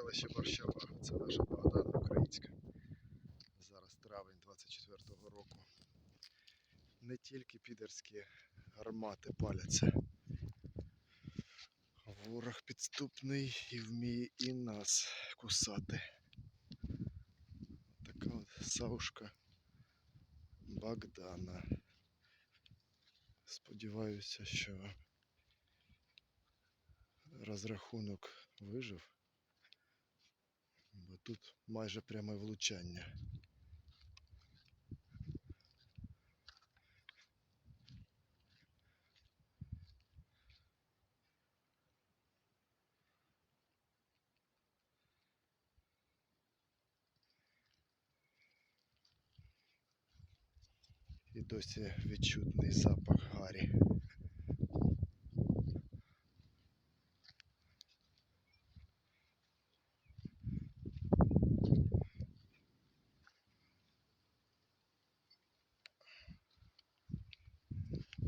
селище Борщова. Це наша Богдана Українська. Зараз травень 24-го року. Не тільки підерські гармати паляться. Ворог підступний і вміє і нас кусати. Така от саушка Богдана. Сподіваюся, що розрахунок вижив, тут майже пряме влучання. І досі відчутний запах гарі.